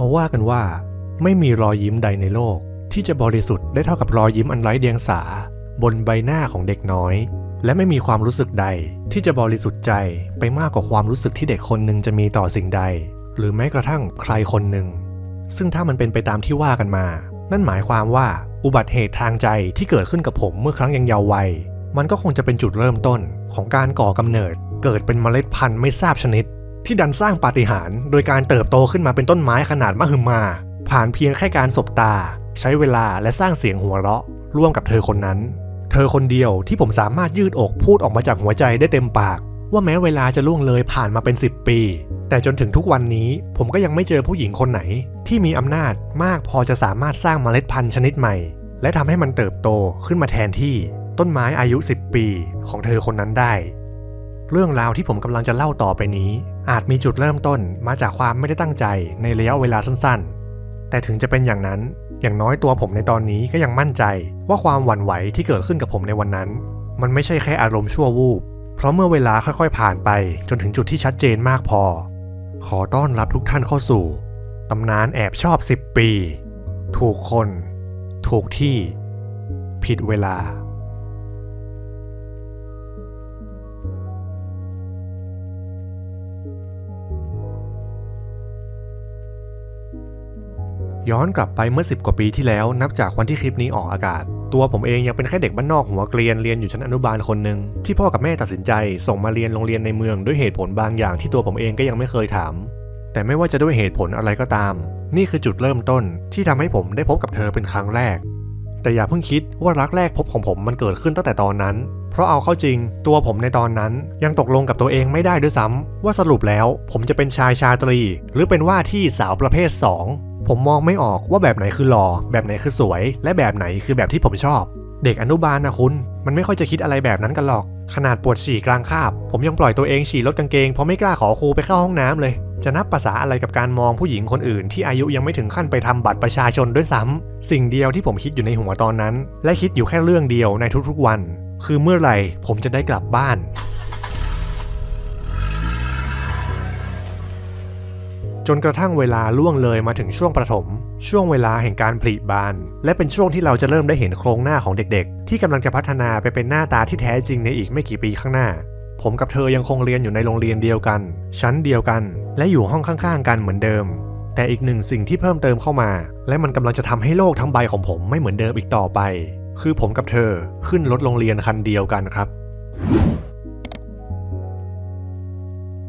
เขาว่ากันว่า ไม่มีรอยยิ้มใดในโลก ที่จะบริสุทธิ์ได้เท่ากับรอยยิ้มอันไร้เดียงสา บนใบหน้าของเด็กน้อย และไม่มีความรู้สึกใด ที่จะบริสุทธิ์ใจไปมากกว่าความรู้สึกที่เด็กคนหนึ่งจะมีต่อสิ่งใด หรือแม้กระทั่งใครคนหนึ่ง ซึ่งถ้ามันเป็นไปตามที่ว่ากันมา นั่นหมายความว่าอุบัติเหตุทางใจที่เกิดขึ้นกับผมเมื่อครั้งยังเยาว์วัย มันก็คงจะเป็นจุดเริ่มต้นของการก่อกำเนิด เกิดเป็นเมล็ดพันธุ์ไม่ทราบชนิด ที่ดันสร้างปาฏิหาริย์โดยการเติบโตขึ้นมาเป็นต้นไม้ขนาดมหึมา ผ่านเพียงแค่การสบตา ใช้เวลาและสร้างเสียงหัวเราะ ร่วมกับเธอคนนั้น เธอคนเดียวที่ผมสามารถยืดอกพูดออกมาจากหัวใจได้เต็มปาก ว่าแม้เวลาจะล่วงเลยผ่านมาเป็น 10 ปี แต่จนถึงทุกวันนี้ผมก็ยังไม่เจอผู้หญิงคนไหน ที่มีอำนาจมากพอจะสามารถสร้างเมล็ดพันธุ์ชนิดใหม่ และทำให้มันเติบโตขึ้นมาแทนที่ต้นไม้อายุ 10 ปีของเธอคนนั้นได้ เรื่องราวที่ผมกำลังจะเล่าต่อไปนี้ อาจมีจุดเริ่มต้นมาจากความไม่ได้ตั้งใจในระยะเวลาสั้นๆ แต่ถึงจะเป็นอย่างนั้น อย่างน้อยตัวผมในตอนนี้ก็ยังมั่นใจ ว่าความหวั่นไหวที่เกิดขึ้นกับผมในวันนั้น มันไม่ใช่แค่อารมณ์ชั่ววูบ เพราะเมื่อเวลาค่อยๆ ผ่านไป จนถึงจุดที่ชัดเจนมากพอ ขอต้อนรับทุกท่านเข้าสู่ตำนานแอบชอบ 10 ปี ถูกคน ถูกที่ ผิดเวลา ย้อนกลับไปเมื่อ 10 กว่าปีที่แล้วนับจากวันที่คลิปนี้ออกอากาศ ตัวผมเองยังเป็นแค่เด็กบ้านนอกหัวเกรียนเรียนอยู่ชั้นอนุบาลคนหนึ่งที่พ่อกับแม่ตัดสินใจส่งมาเรียนโรงเรียนในเมืองด้วยเหตุผลบางอย่างที่ตัวผมเองก็ยังไม่เคยถาม แต่ไม่ว่าจะด้วยเหตุผลอะไรก็ตาม นี่คือจุดเริ่มต้นที่ทำให้ผมได้พบกับเธอเป็นครั้งแรก แต่อย่าเพิ่งคิดว่ารักแรกพบของผมมันเกิดขึ้นตั้งแต่ตอนนั้น เพราะเอาเข้าจริง ตัวผมในตอนนั้นยังตกลงกับตัวเองไม่ได้ด้วยซ้ำว่าสรุปแล้วผมจะเป็นชายชาตรี หรือเป็นว่าที่สาวประเภท 2 ผมมองไม่ออกว่าแบบไหนคือหล่อ แบบไหนคือสวย และแบบไหนคือแบบที่ผมชอบ เด็กอนุบาลนะคุณ มันไม่ค่อยจะคิดอะไรแบบนั้นกันหรอก ขนาดปวดฉี่กลางคาบ ผมยังปล่อยตัวเองฉี่ลดกางเกงเพราะไม่กล้าขอครูไปเข้าห้องน้ำเลย จะนับภาษาอะไรกับการมองผู้หญิงคนอื่น ที่อายุยังไม่ถึงขั้นไปทำบัตรประชาชนด้วยซ้ำสิ่งเดียวที่ผมคิดอยู่ในหัวตอนนั้น และคิดอยู่แค่เรื่องเดียวในทุกๆวัน คือเมื่อไหร่ผมจะได้กลับบ้าน จนกระทั่งเวลาล่วงเลยมาถึงช่วงประถม ช่วงเวลาแห่งการผลิบาน และเป็นช่วงที่เราจะเริ่มได้เห็นโครงหน้าของเด็กๆ ที่กำลังจะพัฒนาไปเป็นหน้าตาที่แท้จริงในอีกไม่กี่ปีข้างหน้า ผมกับเธอยังคงเรียนอยู่ในโรงเรียนเดียวกัน ชั้นเดียวกัน และอยู่ห้องข้างๆ กันเหมือนเดิม แต่อีกหนึ่งสิ่งที่เพิ่มเติมเข้ามา และมันกำลังจะทำให้โลกทั้งใบของผมไม่เหมือนเดิมอีกต่อไป คือผมกับเธอขึ้นรถโรงเรียนคันเดียวกันครับ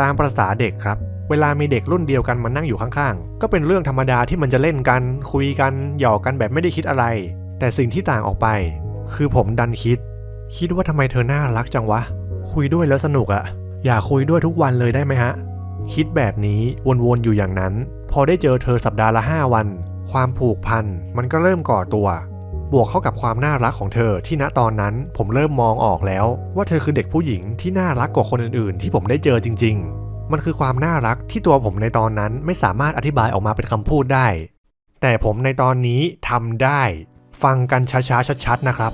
ตามประษาเด็กครับ เวลามีเด็กรุ่นเดียวกันมานั่งอยู่ข้างๆ ก็เป็นเรื่องธรรมดาที่มันจะเล่นกัน คุยกัน หยอกกันแบบไม่ได้คิดอะไร แต่สิ่งที่ต่างออกไป คือผมดันคิด คิดว่าทำไมเธอน่ารักจังวะ คุยด้วยแล้วสนุกอะอยากคุยด้วยทุกวันเลยได้ไหมฮะ คิดแบบนี้วนๆอยู่อย่างนั้น พอได้เจอเธอสัปดาห์ละ 5 วัน ความผูกพันมันก็เริ่มก่อตัว บวกเข้ากับความน่ารักของเธอที่ณตอนนั้นผมเริ่มมองออกแล้ว ว่าเธอคือเด็กผู้หญิงที่น่ารักกว่าคนอื่นๆ ที่ผมได้เจอจริง ๆ มันคือความน่ารักที่ตัวผมในตอนนั้นไม่สามารถอธิบายออกมาเป็นคำพูดได้ แต่ผมในตอนนี้ทำได้ ฟังกันช้าๆชัดๆนะครับ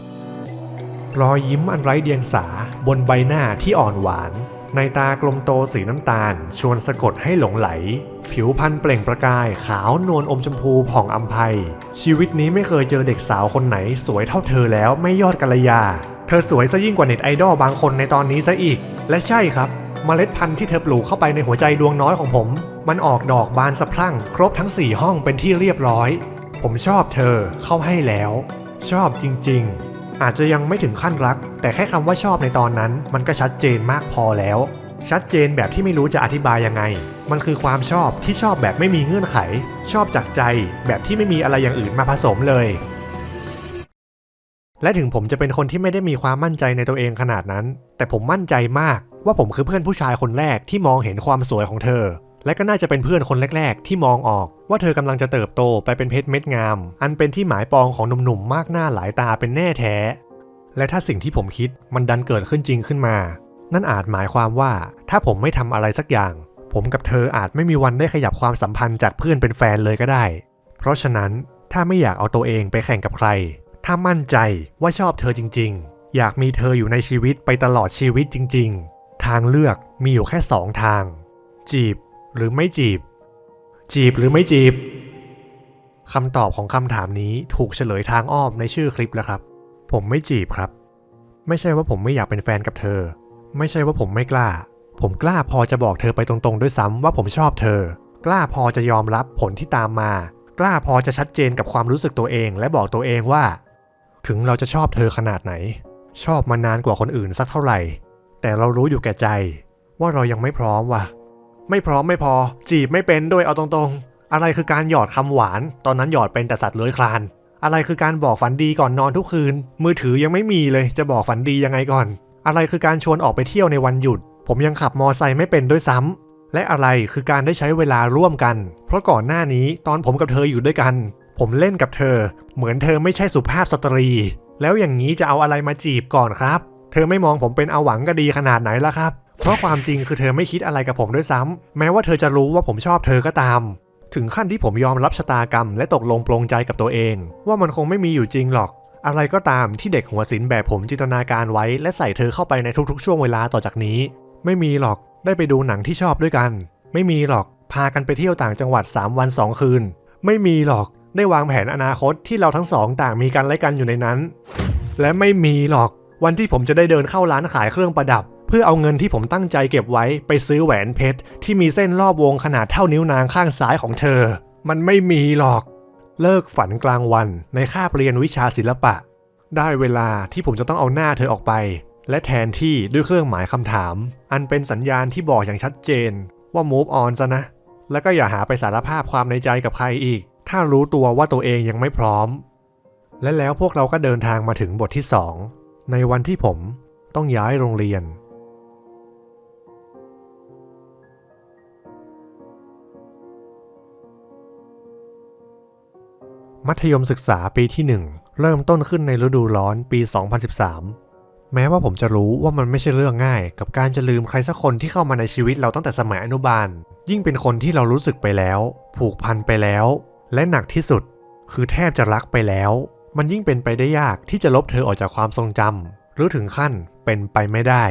รอยยิ้มอันไร้เดียงสาบนใบหน้าที่อ่อนหวาน ในตากลมโตสีน้ำตาล ชวนสะกดให้หลงไหล ผิวพรรณเปล่งประกายขาวนวลอมชมพูผ่องอัมภัย ชีวิตนี้ไม่เคยเจอเด็กสาวคนไหน สวยเท่าเธอแล้วไม่ยอดกัลยา เธอสวยซะยิ่งกว่าเน็ตไอดอลบางคนในตอนนี้ซะอีก และใช่ครับเมล็ดพันธุ์ที่เธอปลูกเข้าไปในหัวใจดวงน้อยของผม มันออกดอกบานสะพรั่ง ครบทั้ง 4 ห้องเป็นที่เรียบร้อย ผมชอบเธอเข้าให้แล้ว ชอบจริง ๆ อาจจะยังไม่ถึงขั้นรัก แต่แค่คำว่าชอบในตอนนั้น มันก็ชัดเจนมากพอแล้ว ชัดเจนแบบที่ไม่รู้จะอธิบายยังไง มันคือความชอบที่ชอบแบบไม่มีเงื่อนไข ชอบจากใจ แบบที่ไม่มีอะไรอย่างอื่นมาผสมเลย และถึงผมจะเป็นคนที่ไม่ได้มีความมั่นใจในตัวเองขนาดนั้น แต่ผมมั่นใจมากว่าผมคือเพื่อนผู้ชายคนแรกที่มองเห็นความสวยของเธอ และก็น่าจะเป็นเพื่อนคนแรก ๆ ที่มองออก ว่าเธอกำลังจะเติบโตไปเป็นเพชรเม็ดงาม อันเป็นที่หมายปองของหนุ่มๆมากหน้าหลายตาเป็นแน่แท้ และถ้าสิ่งที่ผมคิดมันดันเกิดขึ้นจริงขึ้นมา นั่นอาจหมายความว่าถ้าผมไม่ทำอะไรสักอย่าง ผมกับเธออาจไม่มีวันได้ขยับความสัมพันธ์จากเพื่อนเป็นแฟนเลยก็ได้ เพราะฉะนั้นถ้าไม่อยากเอาตัวเองไปแข่งกับใคร ถ้ามั่นใจว่าชอบเธอจริง ๆ อยากมีเธออยู่ในชีวิตไปตลอดชีวิตจริง ๆ ทางเลือกมีอยู่แค่สองทาง จีบ หรือไม่จีบ จีบหรือไม่จีบคำตอบของคำถามนี้ถูกเฉลยทางอ้อมในชื่อคลิปแล้วครับ ผมไม่จีบครับ ไม่ใช่ว่าผมไม่อยากเป็นแฟนกับเธอ ไม่ใช่ว่าผมไม่กล้า ผมกล้าพอจะบอกเธอไปตรงๆ ด้วยซ้ำว่าผมชอบเธอ กล้าพอจะยอมรับผลที่ตามมา กล้าพอจะชัดเจนกับความรู้สึกตัวเอง และบอกตัวเองว่า ถึงเราจะชอบเธอขนาดไหน ชอบมานานกว่าคนอื่นสักเท่าไหร่ แต่เรารู้อยู่แก่ใจ ว่าเรายังไม่พร้อมว่ะ ไม่พร้อมไม่พอ จีบไม่เป็นด้วยเอาตรงๆ อะไรคือการหยอดคำหวาน ตอนนั้นหยอดเป็นแต่สัตว์เลื้อยคลาน อะไรคือการบอกฝันดีก่อนนอนทุกคืน มือถือยังไม่มีเลย จะบอกฝันดียังไงก่อน อะไรคือการชวนออกไปเที่ยวในวันหยุด ผมยังขับมอไซค์ไม่เป็นด้วยซ้ำและอะไรคือการได้ใช้เวลาร่วมกัน เพราะก่อนหน้านี้ตอนผมกับเธออยู่ด้วยกัน ผมเล่นกับเธอ เหมือนเธอไม่ใช่สุภาพสตรี แล้วอย่างนี้จะเอาอะไรมาจีบก่อนครับ เธอไม่มองผมเป็นเอาหวังก็ดีขนาดไหนล่ะครับ เพราะความจริงคือเธอไม่คิดอะไรกับผมด้วยซ้ำแม้ว่าเธอจะรู้ว่าผมชอบเธอก็ตาม ถึงขั้นที่ผมยอมรับชะตากรรม และตกลงปลงใจกับตัวเอง ว่ามันคงไม่มีอยู่จริงหรอก อะไรก็ตามที่เด็กหัวศิลแบบผมจินตนาการไว้ และใส่เธอเข้าไปในทุกๆ ช่วงเวลาต่อจากนี้ ไม่มีหรอกได้ไปดูหนังที่ชอบด้วยกัน ไม่มีหรอกพากันไปเที่ยวต่างจังหวัด 3 วัน 2 คืน ไม่มีหรอกได้วางแผนอนาคตที่เราทั้งสองต่างมีกันและกันอยู่ในนั้น และไม่มีหรอกวันที่ผมจะได้เดินเข้าร้านขายเครื่องประดับ พื่อเอาเงินที่ผมตั้งใจเก็บไว้ไปซื้อแหวนเพชรที่มีเส้นรอบวงขนาดเท่านิ้วนางข้างซ้ายของเธอ มันไม่มีหรอก เลิกฝันกลางวันในคาบเรียนวิชาศิลปะ ได้เวลาที่ผมจะต้องเอาหน้าเธอออกไป และแทนที่ด้วยเครื่องหมายคำถาม อันเป็นสัญญาณที่บอกอย่างชัดเจน ว่า move on ซะนะ แล้วก็อย่าหาไปสารภาพความในใจกับใครอีก ถ้ารู้ตัวว่าตัวเองยังไม่พร้อม และแล้วพวกเราก็เดินทางมาถึงบทที่ 2 ในวันที่ผมต้องย้ายโรงเรียน มัธยมศึกษาปีที่ 1 เริ่มต้นขึ้นในฤดูร้อนปี 2013 แม้ว่าผมจะรู้ว่ามันไม่ใช่เรื่องง่าย กับการจะลืมใครสักคนที่เข้ามาในชีวิตเราตั้งแต่สมัยอนุบาล ยิ่งเป็นคนที่เรารู้สึกไปแล้ว ผูกพันไปแล้ว และหนักที่สุด คือแทบจะรักไปแล้ว มันยิ่งเป็นไปได้ยากที่จะลบเธอออกจากความทรงจำหรือถึงขั้นเป็นไปไม่ได้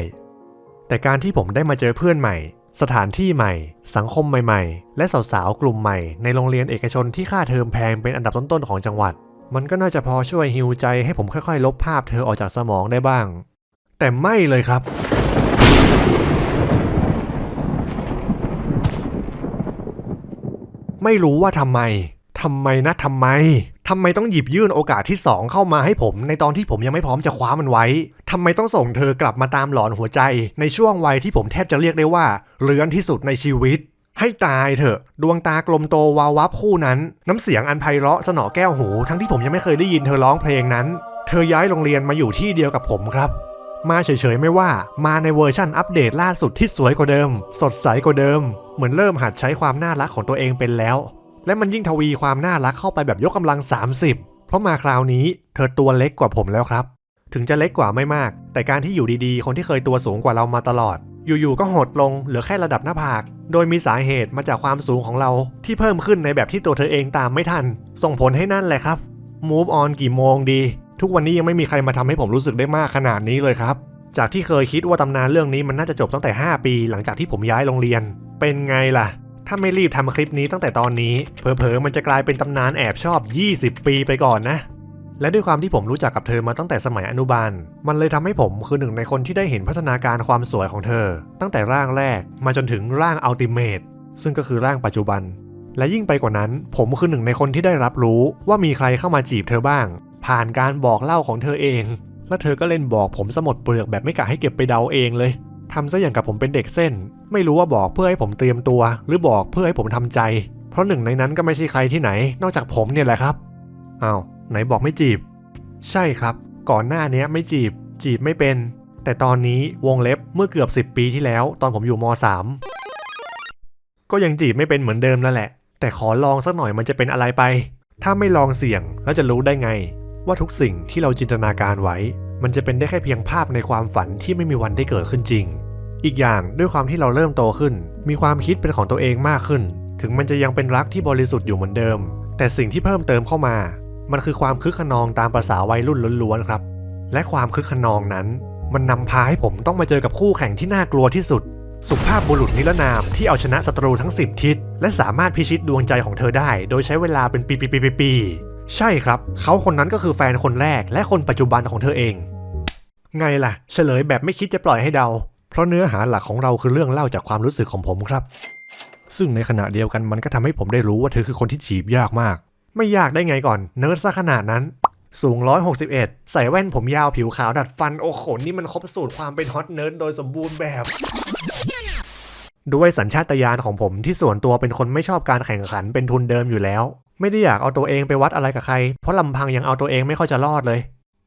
แต่การที่ผมได้มาเจอเพื่อนใหม่ สถานที่ใหม่ สังคมใหม่ๆ และสาวๆ กลุ่มใหม่ในโรงเรียนเอกชนที่ค่าเทอมแพงเป็นอันดับต้นๆ ของจังหวัด มันก็น่าจะพอช่วยฮิวใจให้ผมค่อยๆ ลบภาพเธอออกจากสมองได้บ้าง แต่ไม่เลยครับ ไม่รู้ว่าทำไมทำไมนะทำไมทำไมต้องหยิบยื่นโอกาสที่สองเข้ามาให้ผม ในตอนที่ผมยังไม่พร้อมจะคว้ามันไว้ ทำไมต้องส่งเธอกลับมาตามหลอนหัวใจ ในช่วงวัยที่ผมแทบจะเรียกได้ว่าเลือนที่สุดในชีวิต ให้ตายเถอะ ดวงตากลมโตวาววับคู่นั้น น้ำเสียงอันไพเราะสนอแก้วหู ทั้งที่ผมยังไม่เคยได้ยินเธอร้องเพลงนั้น เธอย้ายโรงเรียนมาอยู่ที่เดียวกับผมครับ มาเฉยๆไม่ว่า มาในเวอร์ชั่นอัปเดตล่าสุดที่สวยกว่าเดิม สดใสกว่าเดิม เหมือนเริ่มหัดใช้ความน่ารักของตัวเองเป็นแล้ว และมันยิ่งทวีความน่ารักเข้าไปแบบยกกำลัง 30 เพราะมาคราวนี้ เธอตัวเล็กกว่าผมแล้วครับ ถึงจะเล็กกว่าไม่มาก แต่การที่อยู่ดีๆ คนที่เคยตัวสูงกว่าเรามาตลอด อยู่ๆ ก็หดลงเหลือแค่ระดับหน้าผาก โดยมีสาเหตุมาจากความสูงของเรา ที่เพิ่มขึ้นในแบบที่ตัวเธอเองตามไม่ทัน ส่งผลให้นั่นแหละครับ move on กี่โมงดี ทุกวันนี้ยังไม่มีใครมาทำให้ผมรู้สึกได้มากขนาดนี้เลยครับ จากที่เคยคิดว่าตำนานเรื่องนี้มันน่าจะจบตั้งแต่ 5 ปี หลังจากที่ผมย้ายโรงเรียน เป็นไงล่ะ ถ้าไม่รีบทำคลิปนี้ตั้งแต่ตอนนี้ เผลอๆมันจะกลายเป็นตำนานแอบชอบ 20 ปีไปก่อนนะ และด้วยความที่ผมรู้จักกับเธอมาตั้งแต่สมัยอนุบาล มันเลยทำให้ผมคือหนึ่งในคนที่ได้เห็นพัฒนาการความสวยของเธอ ตั้งแต่ร่างแรกมาจนถึงร่างอัลติเมทซึ่งก็คือร่างปัจจุบัน และยิ่งไปกว่านั้น ผมคือหนึ่งในคนที่ได้รับรู้ว่ามีใครเข้ามาจีบเธอบ้าง ผ่านการบอกเล่าของเธอเอง และเธอก็เล่นบอกผมสมดเปลือกแบบไม่กะให้เก็บไปเดาเองเลยทำซะอย่างกับผมเป็นเด็กเส้น ไม่รู้ว่าบอกเพื่อให้ผมเตรียมตัว หรือบอกเพื่อให้ผมทำใจ เพราะหนึ่งในนั้นก็ไม่ใช่ใครที่ไหน นอกจากผมเนี่ยแหละครับอ้าว ไหนบอกไม่จีบ ใช่ครับ ก่อนหน้านี้ไม่จีบ จีบไม่เป็น แต่ตอนนี้วงเล็บเมื่อเกือบ 10 ปีที่แล้ว ตอนผมอยู่ม .3 ก็ยังจีบไม่เป็นเหมือนเดิมแล้วแหละ แต่ขอลองสักหน่อยมันจะเป็นอะไรไป ถ้าไม่ลองเสี่ยงแล้วจะรู้ได้ไง ว่าทุกสิ่งที่เราจินตนาการไว้ มันจะเป็นได้แค่เพียงภาพในความฝันที่ไม่มีวันได้เกิดขึ้นจริง อีกอย่างด้วยความที่เราเริ่มโตขึ้น มีความคิดเป็นของตัวเองมากขึ้น ถึงมันจะยังเป็นรักที่บริสุทธิ์อยู่เหมือนเดิม แต่สิ่งที่เพิ่มเติมเข้ามา มันคือความคึกขนองตามประษาวัยรุ่นล้วนๆครับ และความคึกขนองนั้น มันนำพาให้ผมต้องมาเจอกับคู่แข่งที่น่ากลัวที่สุด สุภาพบุรุษนิรนามที่เอาชนะศัตรูทั้ง 10 ทิศ และสามารถพิชิตดวงใจของเธอได้ โดยใช้เวลาเป็นปีๆๆๆใช่ครับ เขาคนนั้นก็คือแฟนคนแรกและคนปัจจุบันของเธอเอง ไงล่ะ เฉลยแบบไม่คิดจะปล่อยให้เดา เพราะเนื้อหาหลักของเราคือเรื่องเล่าจากความรู้สึกของผมครับ ซึ่งในขณะเดียวกันมันก็ทำให้ผมได้รู้ว่าเธอคือคนที่จีบยากมาก ไม่ยากได้ไงก่อน เนิร์ดซะขนาดนั้น สูง 161 ใส่แว่นผมยาวผิวขาวดัดฟัน โอ้โห นี่มันครบสูตรความเป็นฮอตเนิร์ดโดยสมบูรณ์แบบ ด้วยสัญชาตญาณของผมที่ส่วนตัวเป็นคนไม่ชอบการแข่งขันเป็นทุนเดิมอยู่แล้ว ไม่ได้อยากเอาตัวเองไปวัดอะไรกับใคร เพราะลำพังยังเอาตัวเองไม่ค่อยจะรอดเลย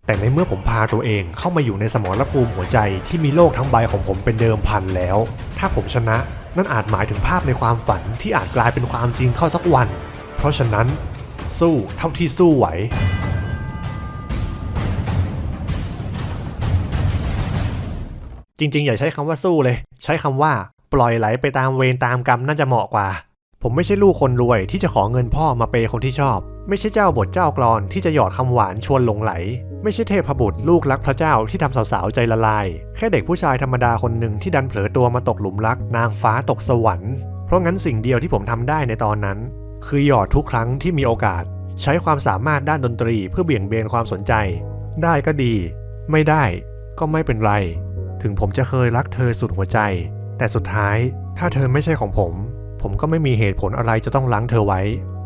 แต่ในเมื่อผมพาตัวเองเข้ามาอยู่ในสมรภูมิหัวใจที่มีโลกทั้งใบของผมเป็นเดิมพันแล้ว ถ้าผมชนะนั่นอาจหมายถึงภาพในความฝันที่อาจกลายเป็นความจริงเข้าสักวัน เพราะฉะนั้น สู้เท่าที่สู้ไหว จริงๆ อย่าใช้คำว่าสู้เลย ใช้คำว่า ปล่อยไหลไปตามเวรตามกรรมน่าจะเหมาะกว่า ผมไม่ใช่ลูกคนรวยที่จะขอเงินพ่อมาเปย์คนที่ชอบ ไม่ใช่เจ้าบทเจ้ากรอนที่จะหยอดคำหวานชวนหลงไหล ไม่ใช่เทพบุตรลูกรักพระเจ้าที่ทำสาวๆใจละลาย แค่เด็กผู้ชายธรรมดาคนหนึ่งที่ดันเผลอตัวมาตกหลุมรัก นางฟ้าตกสวรรค์เพราะงั้นสิ่งเดียวที่ผมทำได้ในตอนนั้น คือหยอดทุกครั้งที่มีโอกาส ใช้ความสามารถด้านดนตรีเพื่อเบี่ยงเบนความสนใจ ได้ก็ดี ไม่ได้ก็ไม่เป็นไร ถึงผมจะเคยรักเธอสุดหัวใจ แต่สุดท้ายถ้าเธอไม่ใช่ของผม ผมก็ไม่มีเหตุผลอะไรจะต้องล้างเธอไว้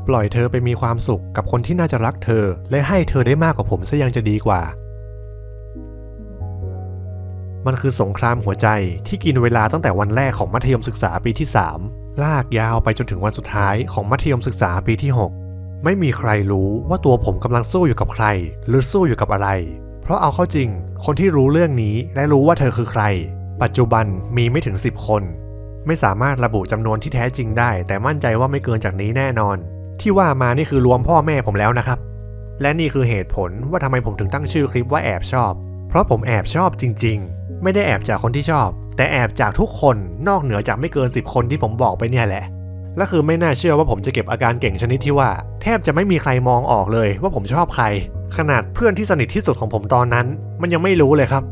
ปล่อยเธอไปมีความสุขกับคนที่น่าจะรักเธอ และให้เธอได้มากกว่าผมซะยังจะดีกว่ามันคือสงครามหัวใจที่กินเวลาตั้งแต่วันแรกของมัธยมศึกษาปีที่ 3 ลากยาวไปจนถึงวันสุดท้ายของมัธยมศึกษาปีที่ 6 ไม่มีใครรู้ว่าตัวผมกำลังสู้อยู่กับใคร หรือสู้อยู่กับอะไร เพราะเอาเข้าจริง คนที่รู้เรื่องนี้และรู้ว่าเธอคือใคร ปัจจุบันมีไม่ถึง 10 คน ไม่สามารถระบุจำนวนที่แท้จริงได้ แต่มั่นใจว่าไม่เกินจากนี้แน่นอน ที่ว่ามานี่คือรวมพ่อแม่ผมแล้วนะครับ และนี่คือเหตุผลว่าทำไมผมถึงตั้งชื่อคลิปว่าแอบชอบ เพราะผมแอบชอบจริง ๆ ไม่ได้แอบจากคนที่ชอบ แต่แอบจากทุกคนนอกเหนือจากไม่เกิน 10 คนที่ผมบอกไปเนี่ยแหละ และคือไม่น่าเชื่อว่าผมจะเก็บอาการเก่งชนิดที่ว่า แทบจะไม่มีใครมองออกเลยว่าผมชอบใคร ขนาดเพื่อนที่สนิทที่สุดของผมตอนนั้น มันยังไม่รู้เลยครับ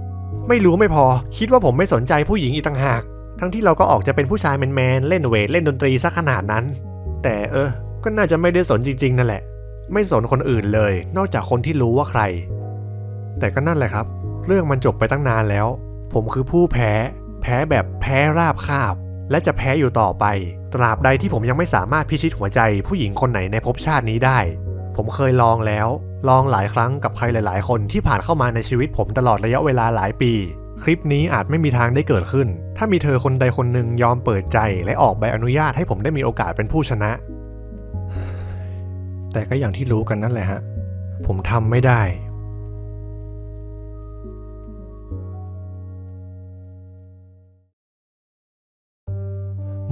ไม่รู้ไม่พอ คิดว่าผมไม่สนใจผู้หญิงอีกต่างหาก ทั้งที่เราก็ออกจะเป็นผู้ชายแมนๆเล่นเวทเล่นดนตรีซะขนาดนั้น แต่เออ ก็น่าจะไม่ได้สนจริงๆนั่นแหละ ไม่สนคนอื่นเลย นอกจากคนที่รู้ว่าใคร แต่ก็นั่นแหละครับ เรื่องมันจบไปตั้งนานแล้ว ผมคือผู้แพ้ แพ้แบบแพ้ราบคาบ และจะแพ้อยู่ต่อไป ตราบใดที่ผมยังไม่สามารถพิชิตหัวใจผู้หญิงคนไหนในภพชาตินี้ได้ ผมเคยลองแล้ว ลองหลายครั้งกับใครหลาย ๆ คนที่ผ่านเข้ามาในชีวิตผมตลอดระยะเวลาหลายปี คลิปนี้อาจไม่มีทางได้เกิดขึ้น ถ้ามีเธอคนใดคนหนึ่งยอมเปิดใจ และออกใบอนุญาตให้ผมได้มีโอกาสเป็นผู้ชนะ แต่ก็อย่างที่รู้กันนั่นแหละฮะ ผมทำไม่ได้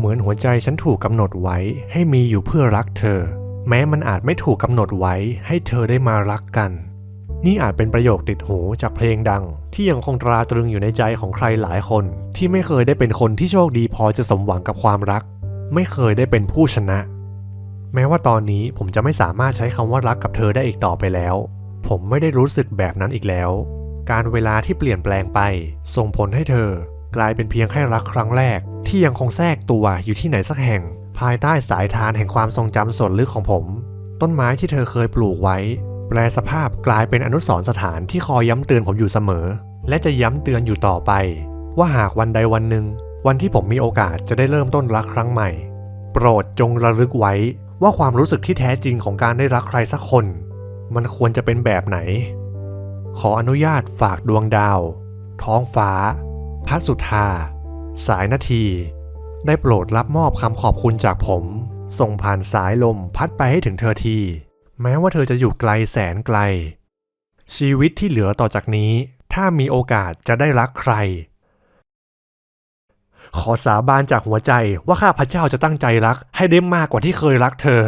เหมือนหัวใจฉันถูกกำหนดไว้ให้มีอยู่เพื่อรักเธอ แม้มันอาจไม่ถูกกำหนดไว้ให้เธอได้มารักกัน นี่อาจเป็นประโยคติดหูจากเพลงดัง ที่ยังคงตราตรึงอยู่ในใจของใครหลายคน ที่ไม่เคยได้เป็นคนที่โชคดีพอจะสมหวังกับความรัก ไม่เคยได้เป็นผู้ชนะ แม้ว่าตอนนี้ผมจะไม่สามารถใช้คำว่ารักกับเธอได้อีกต่อไปแล้ว ผมไม่ได้รู้สึกแบบนั้นอีกแล้ว การเวลาที่เปลี่ยนแปลงไป ส่งผลให้เธอกลายเป็นเพียงแค่รักครั้งแรก ที่ยังคงแทรกตัวอยู่ที่ไหนสักแห่ง ภายใต้สายทานแห่งความทรงจำส่วนลึกของผม ต้นไม้ที่เธอเคยปลูกไว้ แปลสภาพกลายเป็นอนุสรณ์สถานที่คอยย้ำเตือนผมอยู่เสมอ และจะย้ำเตือนอยู่ต่อไป ว่าหากวันใดวันหนึ่ง วันที่ผมมีโอกาสจะได้เริ่มต้นรักครั้งใหม่ โปรดจงระลึกไว้ว่าความรู้สึกที่แท้จริงของการได้รักใครสักคน มันควรจะเป็นแบบไหน ขออนุญาตฝากดวงดาว ท้องฟ้า พระสุธา สายนาที ได้โปรดรับมอบคำขอบคุณจากผม ส่งผ่านสายลมพัดไปให้ถึงเธอที แม้ว่าเธอจะอยู่ไกลแสนไกล ชีวิตที่เหลือต่อจากนี้ ถ้ามีโอกาสจะได้รักใคร ขอสาบานจากหัวใจว่าข้าพเจ้าจะตั้งใจรัก ให้ได้มากกว่าที่เคยรักเธอ